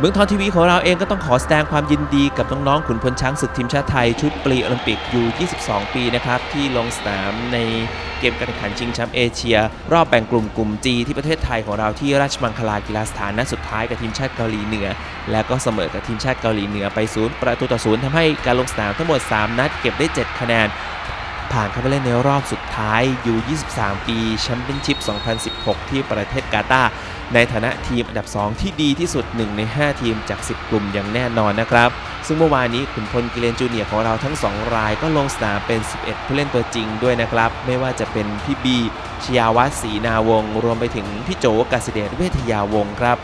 เมืองทองทีวีของเราเองก็ต้องขอแสดงความยินดีกับน้องๆขุนพลช้างศึกทีมชาติไทย ชุดปรีโอลิมปิกยู22 ปีนะครับที่ลงสนามในเกมการแข่งขันชิงแชมป์เอเชีย รอบแบ่งกลุ่มกลุ่ม G ที่ประเทศไทยของเราที่ราชมังคลากีฬาสถานนัดสุดท้ายกับทีมชาติเกาหลีเหนือ และก็เสมอกับทีมชาติเกาหลีเหนือไปศูนย์ประตูต่อศูนย์ทำให้การลงสนามทั้งหมด 3 นัดเก็บได้ 7 คะแนน ผ่านเข้าไปเล่นในรอบสุดท้ายยู23 ปีแชมเปี้ยนชิพ 2016 ที่ประเทศกาตาร์ในฐานะทีมอันดับ 2 ที่ดีที่สุด 1 ใน 5 ทีมจาก 10 กลุ่มอย่างแน่นอนนะครับ ซึ่งเมื่อวานนี้ขุนพลกิเลนจูเนียร์ของเราทั้ง 2 รายก็ลงสนามเป็น 11 ผู้เล่นตัวจริงด้วยนะครับ ไม่ว่าจะเป็นพี่บีชยาวัฒน์ศรีนาวงรวมไปถึงพี่โจกสิเดชเวทยาวงครับ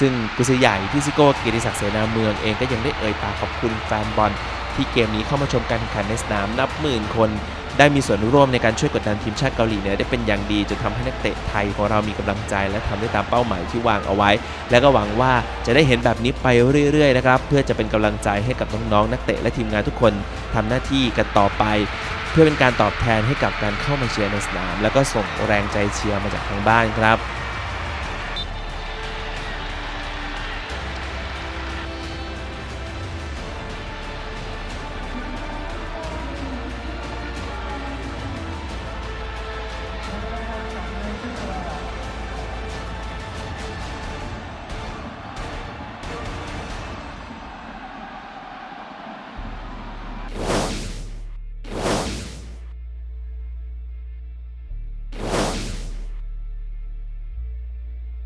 ซึ่งกุศใหญ่พี่ซิโก้เกียรติศักดิ์เสนาเมืองเองก็ยังได้เอ่ยปากขอบคุณแฟนบอลที่เกมนี้เข้ามาชมการแข่งขันในสนามนับหมื่นคน ได้มีส่วนร่วมในการช่วยกดดันทีมชาติเกาหลีเหนือได้เป็นอย่างดีจนทำให้นักเตะไทยของเรามีกำลังใจและทำได้ตามเป้าหมายที่วางเอาไว้ และก็หวังว่าจะได้เห็นแบบนี้ไปเรื่อยๆนะครับเพื่อจะเป็นกำลังใจให้กับน้องๆนักเตะและทีมงานทุกคนทำหน้าที่กันต่อไป เพื่อเป็นการตอบแทนให้กับการเข้ามาเชียร์ในสนาม แล้วก็ส่งแรงใจเชียร์มาจากทางบ้านครับ